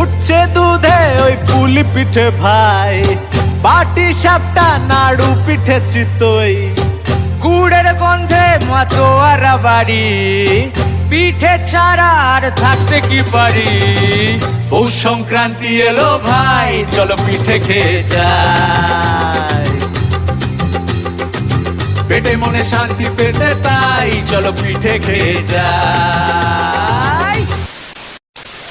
উঠছে দুধে ওই পুলি পিঠে ভাই। বাটি সাপটা নাড়ু পিঠে চিতই। গুড়ের গন্ধে মাতোয়ারা বাড়ি। পিঠে ছাড়া আর থাকতে কি পারি? পৌষ সংক্রান্তি এলো ভাই, চলো পিঠে খেয়ে যাই। পেটে মনে শান্তি পেতে তাই, চলো পিঠে খেয়ে যাই।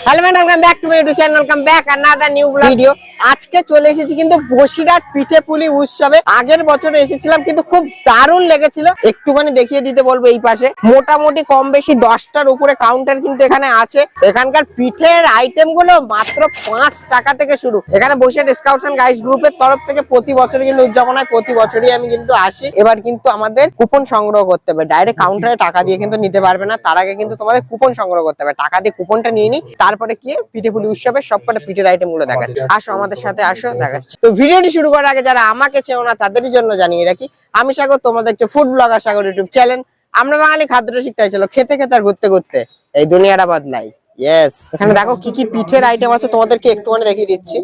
Hello welcome back to my YouTube channel welcome back another new video আজকে চলে এসেছি কিন্তু বসিরহাট পিঠে পুলি উৎসবে। আগের বছরে এসেছিলাম কিন্তু খুব দারুণ লেগেছিল। একটুখানি দেখিয়ে দিতে বলব এই পাশে। মোটামুটি কম বেশি দশটার উপরে কাউন্টার কিন্তু এখানে আছে। এখানকার পিঠের আইটেমগুলো মাত্র পাঁচ টাকা থেকে শুরু। এখানে বসিরহাট স্কাউটস গাইস গ্রুপের তরফ থেকে প্রতি বছরই কিন্তু উদযাপন হয়। প্রতি বছরই আমি কিন্তু আসি। এবার কিন্তু আমাদের কুপন সংগ্রহ করতে হবে। ডাইরেক্ট কাউন্টারে টাকা দিয়ে কিন্তু নিতে পারবে না। তার আগে কিন্তু তোমাদের কুপন সংগ্রহ করতে হবে। টাকা দিয়ে কুপনটা নিয়ে নি তারপরে কি? পিঠে পুলি উৎসবের সবকটা পিঠের আইটেমগুলো দেখাচ্ছি। আসো আমাদের সাথে আসো দেখাচ্ছি। তো ভিডিওটি শুরু করার আগে যারা আমাকে চেও না তাদেরই জন্য জানিয়ে রাখি আমি সাগর তোমাদের food blogger Sagar YouTube channel আমরা বাঙালি খাদ্য শিখতে চলো খেতে খেতে আর ঘুরতে ঘুরতে। এই দুনিয়াটা বদলাই। ইয়েস এখানে দেখো কি কি পিঠের আইটেম আছে তোমাদেরকে একটুখানি দেখিয়ে দিচ্ছি।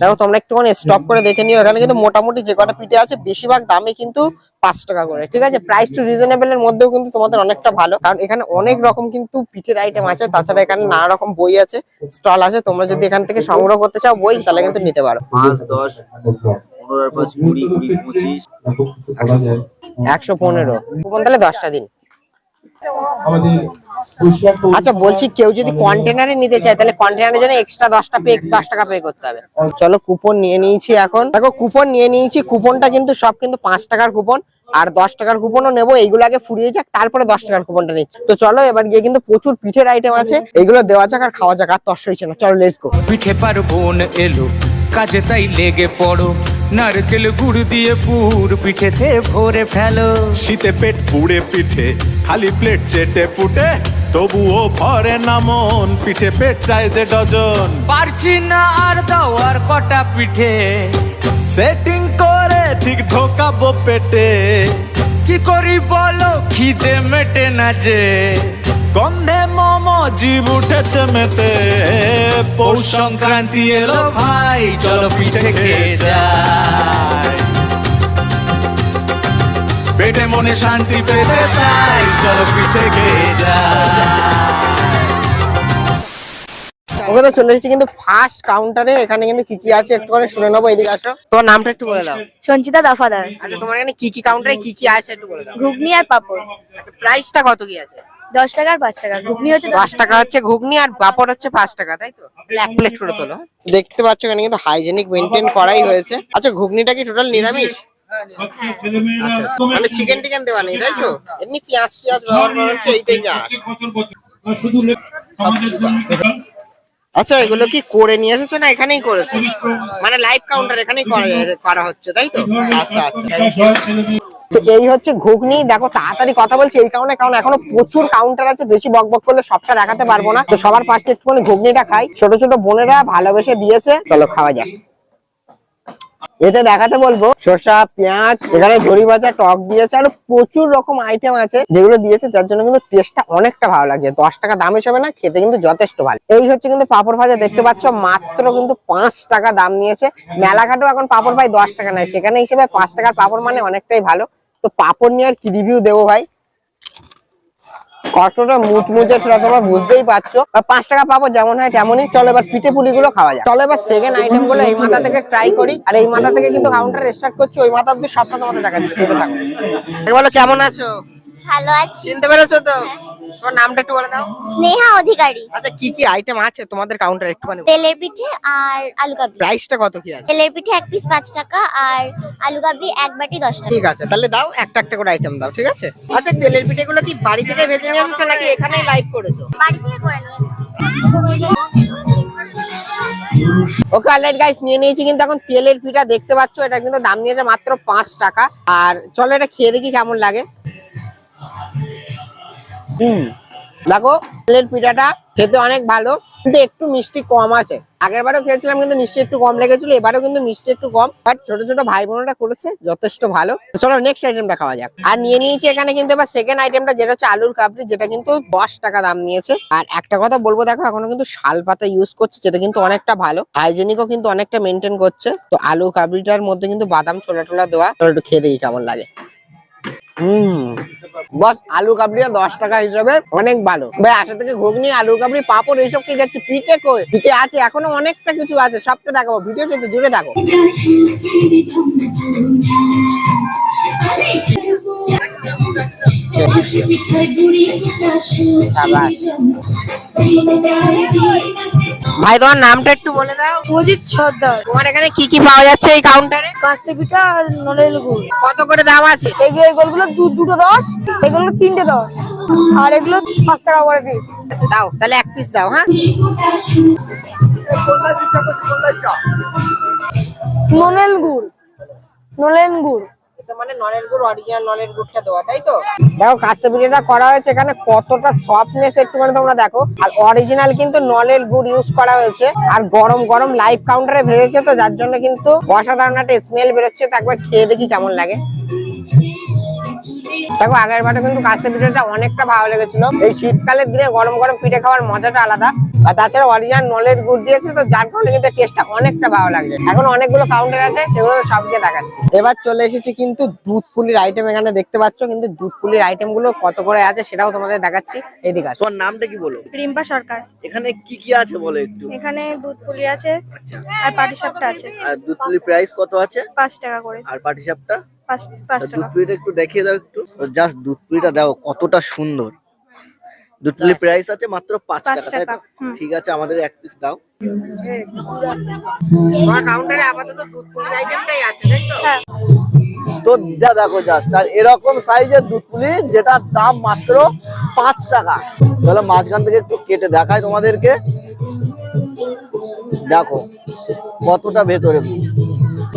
দেখো তোমরা একটুখানি স্টপ করে দেখে নিও। এখানে কিন্তু মোটামুটি যে কটা পিঠে আছে বেশিরভাগ দামে কিন্তু পাঁচ টাকা করে ঠিক আছে? প্রাইস টু রিজনেবল এর মধ্যেও কিন্তু তোমাদের অনেকটা ভালো কারণ এখানে অনেক রকম কিন্তু পিঠের আইটেম আছে। তাছাড়া এখানে নানা রকম বই আছে স্টল আছে। তোমরা যদি এখান থেকে সংগ্রহ করতে চাও বই তাহলে কিন্তু নিতে পারো। পাঁচ দশ পনেরো পাঁচ কুড়ি কুড়ি পঁচিশ। একশো পনেরো। তাহলে দশটা দিন। আচ্ছা বলছি কেউ যদি কন্টেনারে নিতে চায় তাহলে কন্টেনারের জন্য এক্সট্রা দশটা পে দশ টাকা পে করতে হবে। চলো কুপন নিয়ে নিয়েছি এখন। দেখো কুপন নিয়ে নিয়েছি। কুপনটা কিন্তু সব কিন্তু পাঁচ টাকার কুপন আর দশ টাকার কুপনও নেব। এইগুলো আগে ফুরিয়ে যাক তারপরে দশ টাকার কুপনটা নিচ্ছি। তো চলো এবার গিয়ে কিন্তু প্রচুর পিঠের আইটেম আছে। এগুলো দেওয়া যাক আর খাওয়া যাক আর তস হয়েছে না চলো লেটস গো পিঠে পার্বণ এলো কাজে তাই লেগে পড়ো। নারকেল গুড় দিয়ে পুর পিঠেতে ভরে ফেলো। শীতে পেট পুড়ে পিঠে খালি প্লেট চেটে পুটে তবুও ভরে না মন পিঠে পেট চাই যে ডজন। পারছি না আর দাও আর কটা পিঠে। সেটিং করে ঠিক ঢোকাবো পেটে। কি করি বলো খিদে মেটে না যে। গন্ধে মোমো জীব উঠেছে মেতে। পৌষ সংক্রান্তি এলো ভাই চলো পিঠে খেয়ে যাই। পেটে মনে শান্তি পেতে তাই চলো পিঠে খেয়ে ওকে তো চলে এসেছি কিন্তু ফার্স্ট কাউন্টারে এখানে কিন্তু কি কি আছে একটুখানি শুনে নেব এদিকে আসো। তোমার নামটা একটু বলে দাও। সঞ্চিতা দফাদার। আচ্ছা তোমার এখানে কি কি কাউন্টারে কি কি আছে একটু বলে দাও। ঘুগনি আর পাপড়। আচ্ছা প্রাইসটা কত কি আছে? দশ টাকা আর পাঁচ টাকা। ঘুগনি হচ্ছে দশ টাকা হচ্ছে ঘুগনি আর পাপড় হচ্ছে পাঁচ টাকা তাই তো? এক প্লেট করে তোলো। দেখতে পাচ্ছ এখানে কিন্তু হাইজেনিক মেনটেন করাই হয়েছে। আচ্ছা ঘুগনিটা কি টোটাল নিরামিষ? আচ্ছা আচ্ছা। মানে চিকেন টিকেন দেওয়া নেই তাই তো? এমনি পেঁয়াজ টিয়াজ ব্যবহার করা হচ্ছে এইটাই যা আসে। শুধু লে- সমাজের জন্য আচ্ছা এগুলো কি করে নিয়ে এসেছ না এখানেই করেছ? মানে লাইভ কাউন্টার এখানেই করা যায়- করা হচ্ছে তাই তো? আচ্ছা আচ্ছা তো এই হচ্ছে ঘুগনি। দেখো তাড়াতাড়ি কথা বলছি এই কারণে কারণ এখনও প্রচুর কাউন্টার আছে বেশি বক বক করলে সবটা দেখাতে পারব না। তো সবার ফার্স্টে একটুখানি ঘুগনিটা খাই। ছোট ছোট বোনেরা ভালোবেসে দিয়েছে। চলো খাওয়া যাক। এতে দেখাতে বলব, শসা, পেঁয়াজ, এখানে ঝুড়ি ভাজা, টক দিয়েছে, আর প্রচুর রকম আইটেম আছে যেগুলো দিয়েছে, যার জন্য কিন্তু টেস্টটা অনেকটা ভালো লাগছে। দশ টাকা দাম হিসেবে না, খেতে কিন্তু যথেষ্ট ভালো। এই হচ্ছে কিন্তু পাপড় ভাজা, দেখতে পাচ্ছ, মাত্র কিন্তু পাঁচ টাকা দাম নিয়েছে। মেলাঘাটেও এখন পাপড় ভাই দশ টাকা নেয়, সেখানে হিসেবে পাঁচ টাকার পাপড় মানে অনেকটাই ভালো। তো পাপড় নিয়ে আর কি রিভিউ দেবো ভাই? কতটা মুচমুচে সেটা তোমরা বুঝতেই পারছ। আর পাঁচ টাকা পাবো যেমন হয় তেমনই। চলো এবার পিঠে পুলি গুলো খাওয়া যায় চলো এবার সেকেন্ড আইটেমগুলো এই মাথা থেকে ট্রাই করি। আর এই মাথা থেকে কিন্তু কাউন্টার স্টার্ট করছি ওই মাথা অব্দি সবটা তোমাদের দেখাচ্ছি। দিচ্ছে বলো কেমন আছো? ভালো আছি। চিনতে পেরেছ তো? তোমার নামটা একটু বলে দাও। স্নেহা অধিকারী। আচ্ছা কি কি আইটেম আছে তোমাদের কাউন্টার একটুখানি তেলের পিঠে আর আলু কাবলি প্রাইসটা কত কি আছে? তেলের পিঠে এক পিস পাঁচ টাকা আর আলু কাবলি এক বাটি দশ টাকা। ঠিক আছে তাহলে দাও একটা একটা করে আইটেম দাও ঠিক আছে? আচ্ছা তেলের পিঠে গুলো কি বাড়ি থেকে ভেজে নিয়ে আসছো নাকি এখানেই লাইভ করেছ? বাড়ি থেকে করে নিয়ে এসেছি। ওকে অলরাইট গাইস নিয়ে নিয়েছি কিন্তু এখন তেলের পিঠা দেখতে পাচ্ছ এটা কিন্তু দাম নিয়েছে মাত্র পাঁচ টাকা। আর চলো এটা খেয়ে দেখি কেমন লাগে। হুম। দেখো তেলের পিঠাটা খেতে অনেক ভালো, কিন্তু একটু মিষ্টি কম আছে। আগের বারেও খেয়েছিলাম, কিন্তু মিষ্টি একটু কম লেগেছিল, এবারও কিন্তু মিষ্টি একটু কম। বাট ছোট ছোট ভাই বোনেরা করেছে, যথেষ্ট ভালো। চলো নেক্সট আইটেমটা খাওয়া যাক। আর নিয়ে নিয়েছি এখানে কিন্তু এবার সেকেন্ড আইটেমটা যেটা হচ্ছে আলুর কাবলি, যেটা কিন্তু দশ টাকা দাম নিয়েছে। আর একটা কথা বলব, দেখো, এখনও কিন্তু শাল পাতা ইউজ করছে, যেটা কিন্তু অনেকটা ভালো। হাইজেনিকও কিন্তু অনেকটা মেনটেন করছে। তো আলু কাবলিটার মধ্যে কিন্তু বাদাম ছোলা টোলা দেওয়া একটু খেয়ে দেখি কেমন লাগে। হুম। বস আলু কাবলিটা দশ টাকা হিসাবে অনেক ভালো। ভাই, আশা থেকে ঘুগনি আলু কাবড়ি পাপড় এইসব কি যাচ্ছে পিঠে কই? পিঠে আছে, এখনও অনেকটা কিছু আছে, সবটা দেখাবো। ভিডিও সাথে জুড়ে দেখো। ভাই তোমার নামটা একটু বলে দাও। মজিদ সর্দার। তোমার এখানে কি কি পাওয়া যাচ্ছে এই কাউন্টারে কাস্তে পিঠা আর নলের গুড়। কত করে দাম আছে? এই যে এগুলো দু- দুটো দশ এগুলো তিনটে দশ। আর এগুলো পাঁচ টাকা করে পিস আচ্ছা, দাও তাহলে এক পিস দাও হ্যাঁ? নলেন গুড় নলেন গুড়। এটা মানে নলের গুড় অরিজিনাল নলের গুড়টা দেওয়া, তাই তো? দেখো, কাস্তে পিঠাটা করা হয়েছে এখানে কতটা সফটনেস একটুখানি তোমরা দেখো। আর অরিজিনাল কিন্তু নলের গুড় ইউজ করা হয়েছে। আর গরম গরম লাইভ কাউন্টারে ভেজেছে তো, যার জন্য কিন্তু অসাধারণ একটা স্মেল বেরোচ্ছে। তো একবার খেয়ে দেখি কেমন লাগে। দেখো, আগের বারে কিন্তু কাস্তে পিঠাটা অনেকটা ভালো লেগেছিল। এই শীতকালের দিনে গরম গরম পিঠে খাওয়ার মজাটা আলাদা। আর তাছাড়া অরিজিনাল নলের গুড় দিয়েছে তো যার কারণে কিন্তু টেস্টটা অনেকটা ভালো লাগছে। এখন অনেকগুলো কাউন্টার আছে সেগুলো সবকে দেখাচ্ছি। এবার চলে এসেছি কিন্তু দুধ পুলির আইটেম এখানে দেখতে পাচ্ছ কিন্তু দুধ পুলির আইটেমগুলো কত করে আছে সেটাও তোমাদের দেখাচ্ছি। এদিকে আসো। তোমার নামটা কি বলো? রিম্পা সরকার। এখানে কি কি আছে বলো একটু? এখানে দুধ পুলি আছে আর পাটিসাপটা আছে। আর দুধ পুলির প্রাইস কত আছে? পাঁচ টাকা করে। আর পাটিসাপটা? পাঁচ পাঁচ দুধ পুলিটা একটু দেখিয়ে দাও একটু। জাস্ট দুধ পুলিটা দাও কতটা সুন্দর। পুলির প্রাইস আছে মাত্র পাঁচ টাকা। ঠিক আছে আমাদের এক পিস দাও। কাউন্টারে আপাতত দুধ পুলির আইটেমটাই আছে তাই তো? হ্যাঁ। তো দেখো জাস্ট আর এরকম সাইজের দুধ পুলি যেটার দাম মাত্র পাঁচ টাকা। চলো মাঝখান থেকে একটু কেটে দেখাই তোমাদেরকে। দেখো কতটা ভেতরে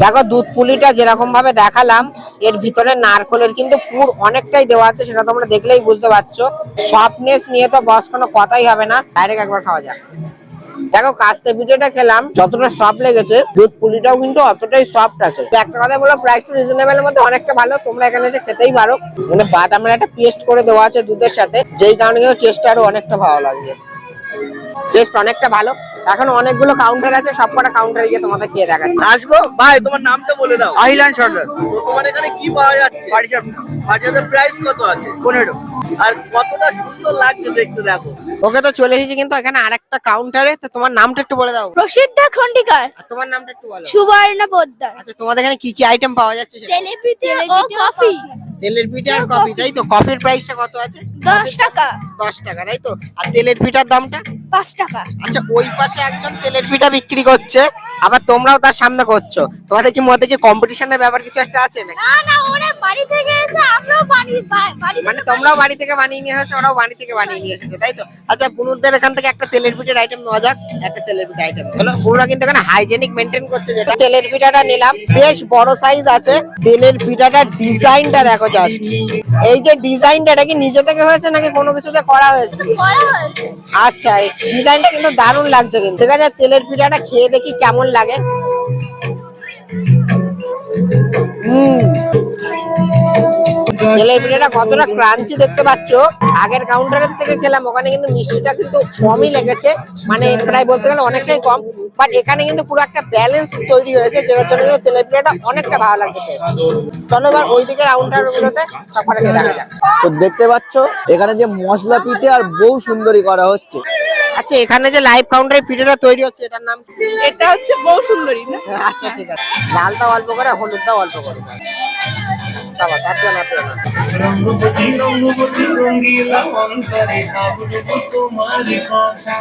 দেখো, দুধ পুলিটা যেরকম ভাবে দেখালাম, এর ভিতরে নারকলের কিন্তু পুর অনেকটাই দেওয়া আছে, সেটা তোমরা দেখলেই বুঝতে পারছ। সফটনেস নিয়ে তো বস কোনো কথাই হবে না ডাইরেক্ট একবার খাওয়া যাক। দেখো, কাস্তে পিঠেটা খেলাম, যতটা সফট লেগেছে, দুধ পুলিটাও কিন্তু অতটাই সফট আছে। একটা কথা বলো প্রাইস টু রিজনেবল মধ্যে অনেকটা ভালো, তোমরা এখানে এসে খেতেই পারো। মানে বাদামের একটা পেস্ট করে দেওয়া আছে দুধের সাথে, যেই কারণে কিন্তু টেস্টটা আরও অনেকটা ভালো লাগছে টেস্ট অনেকটা ভালো। এখন অনেকগুলো কাউন্টার আছে সবকটা কাউন্টারে গিয়ে তোমাদের খেয়ে দেখাচ্ছি। আসব? ভাই তোমার নামটা বলে দাও। আহিলান সর্দার তো তোমার এখানে কি পাওয়া যাচ্ছে? বাজারের প্রাইস কত আছে? পনেরো। আর কতটা সুন্দর লাগছে দেখতে দেখো। ওকে তো চলে এসেছি কিন্তু এখানে আরেকটা কাউন্টারে তো তোমার নামটা একটু বলে দাও। প্রসিদ্ধা খন্ডিকার আর তোমার নামটা একটু বলো। সুবর্ণ পোদ্দার আচ্ছা তোমাদের এখানে কি কি আইটেম পাওয়া যাচ্ছে সেটা? তেলেপিঠে ও কফি তেলের পিঠা আর কফি তাই তো? কফির প্রাইসটা কত আছে? দশ টাকা। দশ টাকা তাই তো? আর তেলের পিঠার দামটা? পাঁচ টাকা। আচ্ছা ওই পাশে একজন তেলের পিঠা বিক্রি করছে আবার তোমরাও তার সামনে করছ। তোমাদের কি মধ্যে কি কম্পিটিশনের ব্যাপার কিছু একটা আছে নাকি? না না ওরা বাড়ি থেকে এসে আমরাও বাড়ি বাড়ি মানে তোমরাও বাড়ি থেকে বানিয়ে নিয়ে এসেছ ওরাও বাড়ি থেকে বানিয়ে নিয়ে এসেছে তাই তো? আচ্ছা বুনুরদের এখান থেকে একটা তেলের পিঠার আইটেম নেওয়া যাক একটা তেলের পিঠা আইটেম চলো বুনুরা কিন্তু এখানে হাইজেনিক মেনটেন করছে যেটা। তেলের পিঠাটা নিলাম। বেশ বড় সাইজ আছে তেলের পিঠাটার ডিজাইনটা দেখো জাস্ট এই যে ডিজাইনটা এটা কি নিজে থেকে হয়েছে নাকি কোনো কিছুতে করা হয়েছে? করা হয়েছে। আচ্ছা ডিজাইনটা কিন্তু দারুণ লাগছে কিন্তু। ঠিক আছে তেলের পিঠাটা খেয়ে দেখি কেমন লাগে। তেলের পিঠাটা কতটা ক্রাঞ্চি দেখতে পাচ্ছ। আগের কাউন্টারের থেকে খেলাম, ওখানে কিন্তু মিষ্টিটা কিন্তু কমই লেগেছে। মানে প্রায় বলতে গেলে অনেকটাই কম। বাট এখানে কিন্তু পুরো একটা ব্যালেন্স তৈরি হয়েছে, যেটার জন্য কিন্তু তেলের পিঠাটা অনেকটা ভালো লাগছে চলো এবার ওই দিকের কাউন্টার গুলোতে দেখা যাক। তো দেখতে পাচ্ছ, এখানে যে মশলা পিঠে আর বউ সুন্দরী করা হচ্ছে। আচ্ছা এখানে যে লাইভ কাউন্টারে পিঠাটা তৈরি হচ্ছে এটার নাম কি? এটা হচ্ছে বউ সুন্দরী না আচ্ছা ঠিক আছে। লালটা অল্প করে হলুদটা অল্প করে। সাবাস হাতে না রঙ্গবতী রঙ্গবতী রঙ্গিলা অন্তরে আবরু কথা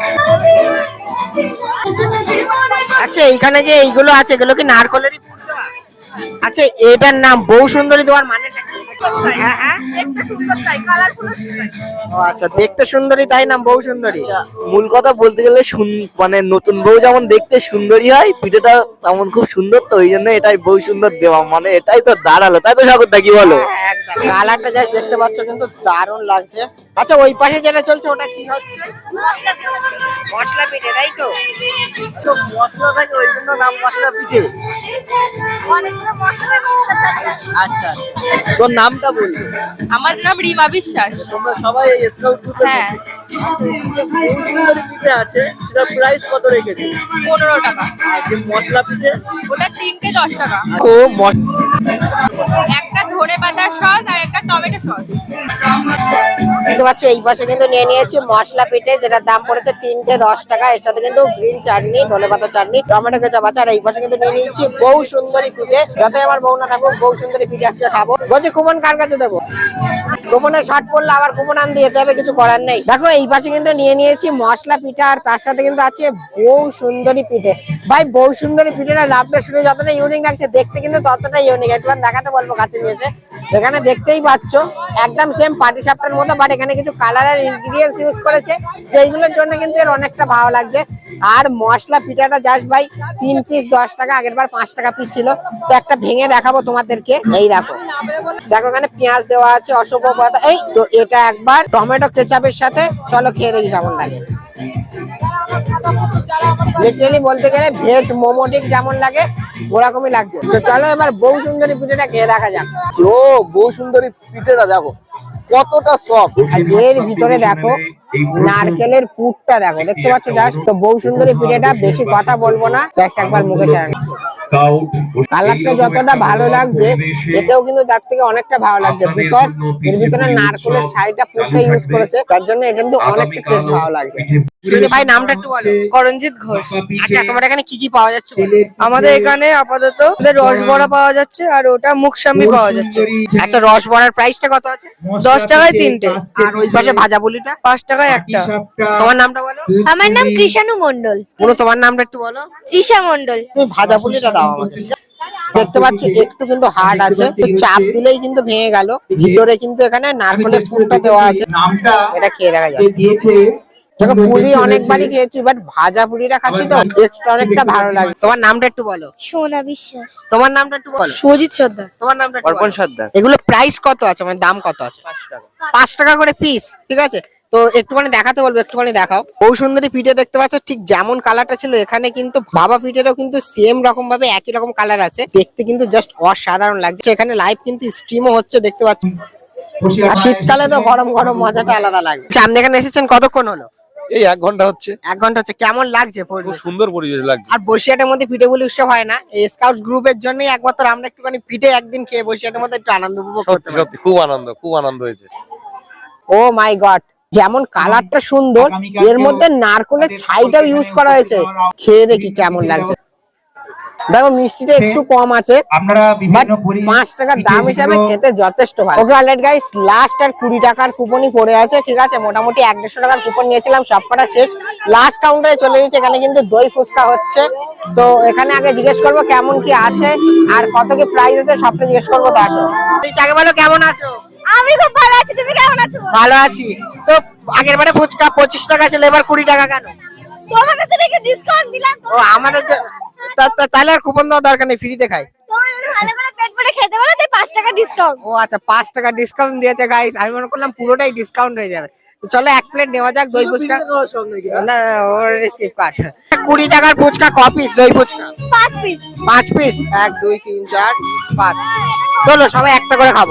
আচ্ছা এইখানে যে এইগুলো আছে এগুলো কি নারকলেরই আচ্ছা এটার নাম বউ সুন্দরী দেওয়ার মানেটা কি? হ্যাঁ। ও আচ্ছা দেখতে সুন্দরী তাই নাম বউ সুন্দরী? আচ্ছা, মূল কথা বলতে গেলে মানে নতুন বউ যেমন দেখতে সুন্দরী হয় পিঠেটা তেমন খুব সুন্দর তো ওই জন্য এটাই বউ সুন্দর দেওয়া। মানে এটাই তো দাঁড়াল তাই তো সাগরদা কি বলো? হ্যাঁ, কালারটা জাস্ট দেখতে পাচ্ছ কিন্তু দারুণ লাগছে। আচ্ছা ওই পাশে যেটা চলছে ওটা কি হচ্ছে? মশলা পিঠে তাই তো? তো মশলা থাকে ওই জন্য নাম মশলা পিঠে। আচ্ছা। তোর নামটা বললি আমার নাম রিমা বিশ্বাস। তোমরা সবাই স্কাউট হ্যাঁ। পিঠে আছে সেটা প্রাইস কত রেখেছে? পনেরো টাকা। আর যে মশলা পিঠে? ওটা তিনটে দশ টাকা। ও একটা ধনে পাতার সস আর একটা টমেটো সস দেখতে পাচ্ছ এই পাশে কিন্তু নিয়ে নিয়েছি মশলা পিঠে যেটার দাম পড়েছে তিনটে দশ টাকা। এর সাথে কিন্তু গ্রিন চাটনি ধনে পাতা চাটনি টমেটো কেচাপ আছে। আর এই পাশে কিন্তু নিয়ে নিয়েছি বউ সুন্দরী পিঠে। যতই আমার বউ না থাকুক বউ সুন্দরী পিঠে আজকে খাব। বলছি কুমন কার কাছে দেবো? কুমনের শর্ট পড়লে আবার কুমন আন দিয়ে যেতে হবে কিছু করার নেই। দেখো এই পাশে কিন্তু নিয়ে নিয়েছি মশলা পিঠা আর তার সাথে কিন্তু আছে বউ সুন্দরী পিঠে। ভাই, বউ সুন্দরী পিঠেটা লাভটা শুনে যতটা ইউনিক লাগছে, দেখতে কিন্তু ততটা ইউনিক একটু দেখাতে বলব কাছে নিয়ে এসে। এখানে দেখতেই পাচ্ছ, একদম সেম পাটি সাপটার মতো বাট এখানে কিছু কালার আর ইনগ্রিডিয়েন্টস ইউজ করেছে, যেইগুলোর জন্য কিন্তু এর অনেকটা ভালো লাগছে। আর মশলা পিঠাটা জাস্ট ভাই তিন পিস দশ টাকা, আগের বার পাঁচ টাকা পিস ছিল। তো একটা ভেঙে দেখাবো তোমাদেরকে, এই দেখো। দেখো এখানে পেঁয়াজ দেওয়া আছে পাতা এই তো এটা একবার টমেটো কেচাপের সাথে, চলো খেয়ে দেখি কেমন লাগে। লিটারালি বলতে গেলে ভেজ মোমো ঠিক যেমন লাগে ওরকমই লাগছে। তো চলো এবার বউ সুন্দরী পিঠেটা খেয়ে দেখা যাক। ও বউ সুন্দরী পিঠেটা দেখো কতটা সফট আর এর ভিতরে দেখো নারকেলের পুরটা দেখো দেখতে পাচ্ছ জাস্ট তো বউ সুন্দরী পিঠেটা বেশি কথা বলব না জাস্ট একবার মুখে ছাড়ানো কালারটা যতটা ভালো লাগছে এতেও কিন্তু তার থেকে অনেকটা ভালো লাগছে বিকজ এর ভিতরে নারকেলের ছাইটা পুরটা ইউজ করেছে তার জন্য কিন্তু অনেকটা টেস্ট ভালো লাগছে ভাই নামটা একটু বলো। করঞ্জিত ঘোষ। আচ্ছা তোমার এখানে কি কি পাওয়া যাচ্ছে আমাদের এখানে আপাতত আমাদের রসবড়া পাওয়া যাচ্ছে আর ওটা মুখসামি পাওয়া যাচ্ছে। আচ্ছা রস বড়ার প্রাইসটা কত আছে? দশ টাকায় তিনটে। আর ওই পাশে ভাজা বলিটা পাঁচ টাকায় একটা। তোমার নামটা বলো? আমার নাম কৃষাণু মন্ডল পুরো তোমার নামটা একটু বলো। তৃষা মন্ডল তুমি ভাজা দাও। আমাকে দেখতে পাচ্ছ একটু কিন্তু হার্ড আছে চাপ দিলেই কিন্তু ভেঙে গেল। ভিতরে কিন্তু এখানে নারকোলের ফুলটা দেওয়া আছে। এটা খেয়ে দেখা যায় দিয়েছে? দেখো পুরি অনেকবারই খেয়েছি বাট ভাজা পুরিটা খাচ্ছি তো। এক্সট্রা অনেকটা ভালো লাগে তোমার নামটা একটু বলো। সোনা বিশ্বাস। তোমার নামটা একটু বলো। সুজিত সর্দার। তোমার নামটা একটু বলো। এগুলো প্রাইস কত আছে? মানে দাম কত আছে? পাঁচ টাকা। করে পিস ঠিক আছে? তো একটুখানি দেখাতে বলব একটুখানি দেখাও। বউ সুন্দরী পিঠে দেখতে পাচ্ছ ঠিক যেমন কালারটা ছিল এখানে কিন্তু বাবা পিঠেরও কিন্তু সেম রকম ভাবে একই রকম কালার আছে। দেখতে কিন্তু জাস্ট অসাধারণ লাগছে। এখানে লাইভ কিন্তু স্ট্রিমও হচ্ছে দেখতে পাচ্ছ। আর শীতকালে তো গরম গরম মজাটা আলাদা লাগবে। আপনি এখানে এসেছেন কতক্ষণ হলো? এই এক ঘণ্টা হচ্ছে। এক ঘণ্টা হচ্ছে। কেমন লাগছে খুব পরিবেশ? সুন্দর পরিবেশ লাগছে। আর বসিয়াটের মধ্যে পিঠেগুলি উৎসব হয় না। এই স্কাউটস গ্রুপের জন্যই একমাত্র আমরা একটুখানি পিঠে একদিন খেয়ে বসিয়াটের মধ্যে একটু আনন্দ উপভোগ করতে পারি সত্যি খুব আনন্দ খুব আনন্দ হয়েছে। ও মাই গড যেমন কালারটা সুন্দর এর মধ্যে নারকলের ছাইটাও ইউজ করা হয়েছে। খেয়ে দেখি কেমন লাগছে। দেখো মিষ্টিটা একটু কম আছে আপনারা বিভিন্ন পরি- পাঁচ টাকার দাম হিসাবে খেতে যথেষ্ট ভালো। ওকে গাইস লাস্ট আর কুড়ি টাকার কুপনই পড়ে আছে ঠিক আছে? মোটামুটি এক দেড়শো টাকার কুপন নিয়েছিলাম সব কটা শেষ লাস্ট কাউন্টারে চলে গেছে এখানে কিন্তু দই ফুচকা হচ্ছে। তো এখানে আগে জিজ্ঞেস করব কেমন কি আছে আর কত কি প্রাইস আছে সবটা জিজ্ঞেস করব তো আসো তুই আগে বলো কেমন আছো? আমি খুব ভালো আছি তুমি কেমন আছো? ভালো আছি। তো আগের বারে ফুচকা পঁচিশ টাকা ছিল এবার কুড়ি টাকা কেন? তোমার কাছে রেখে ডিসকাউন্ট দিলাম ও আমাদের তাহলে আর কুপন দেওয়ার দরকার নেই ফ্রিতে খাই। ও আচ্ছা পাঁচ টাকা ডিসকাউন্ট দিয়েছে গাইস আমি মনে করলাম পুরোটাই ডিসকাউন্ট হয়ে যাবে। চলো এক প্লেট নেওয়া যাক দই ফুচকা। না ওর স্কিপ কাট কুড়ি টাকার ফুচকা ক পিস দই ফুচকা? পাঁচ পিস পাঁচ পিস এক দুই তিন চার পাঁচ। চলো সবাই একটা করে খাব।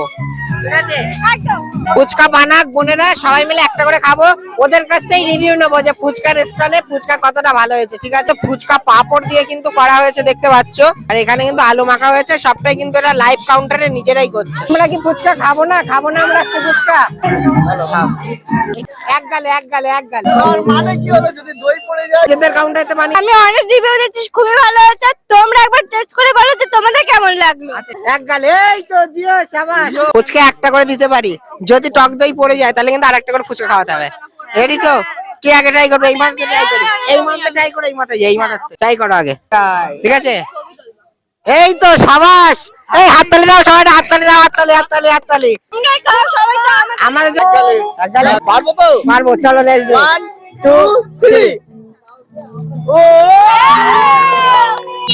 ফুচকা বানাক বোনেরা সবাই মিলে একটা করে খাব। ওদের কাছ থেকে রিভিউ নেব যে ফুচকার স্টলে ফুচকা কতটা ভালো হয়েছে ঠিক আছে? ফুচকা পাপড় দিয়ে কিন্তু করা হয়েছে দেখতে পাচ্ছ। আর এখানে কিন্তু আলু মাখা হয়েছে সবটাই কিন্তু এটা লাইভ কাউন্টারে নিজেরাই করছে। আমরা কি ফুচকা খাব না? খাব না আমরা আজকে ফুচকা। এক গালে এক গালে এক গালে। মানে কি হবে যদি দই পড়ে যায়? নিজেদের কাউন্টারে মানে আমি অনেক রিভিউ দিচ্ছি খুবই ভালো হয়েছে। তোমরা একবার টেস্ট করে বলো যে তোমাদের কেমন লাগল। আচ্ছা, এক গালে। এই তো জিও সাবাস ফুচকা একটা করে দিতে পারি। যদি টক দই পড়ে যায় তাহলে কিন্তু আরেকটা করে ফুচকা খাওয়াতে হবে। রেডি তো? কে আগে ট্রাই করবে? এই মাত্র ট্রাই করি। এই ট্রাই করো এই মাত্র এই ট্রাই করো আগে। ঠিক আছে? এই তো সাবাস। এই হাততালি দাও সবাই একতালি হাততালি হাততালি আমাদের একতালি পারব তো? পারব চলো লেটস ওয়ান টু থ্রি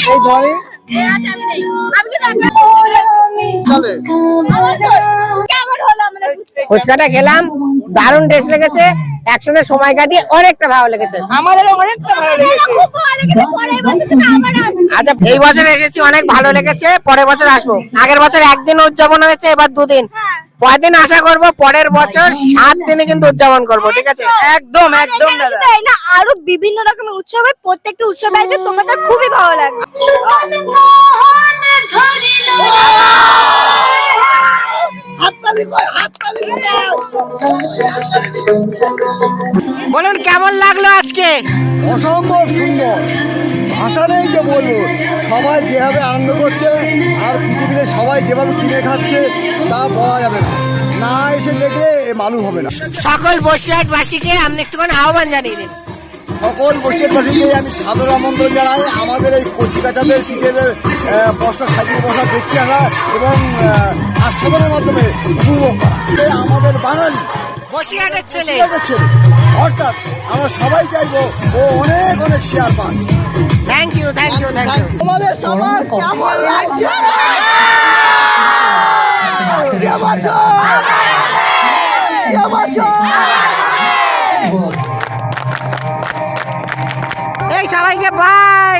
এই ধরে। ফুচকাটা খেলাম দারুণ টেস্ট লেগেছে একসাথে সময় কাটিয়ে অনেকটা ভালো লেগেছে। আমাদেরও অনেকটা ভালো লেগেছে। খুব ভালো লেগেছে পরের বছর থেকে আবার আসব। আচ্ছা এই বছর এসেছি অনেক ভালো লেগেছে পরের বছর আসব। আগের বছর একদিন উদযাপন হয়েছে এবার দুদিন। পরের দিন আশা করব? পরের বছর সাত দিনে কিন্তু উদযাপন করব ঠিক আছে? একদম একদম দাদা। শুধু না? আরও বিভিন্ন রকমের উৎসব হয় প্রত্যেকটা উৎসব আসবে তোমাদের খুবই ভালো লাগবে। বলুন কেমন লাগল আজকে? অসম্ভব সুন্দর। ভাষা নেই যে বলব। সবাই যেভাবে আনন্দ করছে আর পৃথিবীতে সবাই যেভাবে কিনে খাচ্ছে তা বলা যাবে না। না এসে দেখলে এ মানুষ হবে না। সকল বসিরহাটবাসীকে আপনি একটুখানি আহ্বান জানিয়ে দিন সকল বসে বসে আমি সাদর আমন্ত্রণ জানাই। আমাদের এই কচি কাচাদের পিঠের বস্তা সাজিয়ে বসা দেখতে আসা এবং আস্বাদনের মাধ্যমে উপভোগ করা। আমাদের বাঙালি। বসিরহাটের ছেলে। ছেলে। অর্থাৎ আমরা সবাই চাইব ও অনেক অনেক শেয়ার পান thank you thank you thank you তোমাদের সবার কেমন লাগছে? এই সবাইকে বাই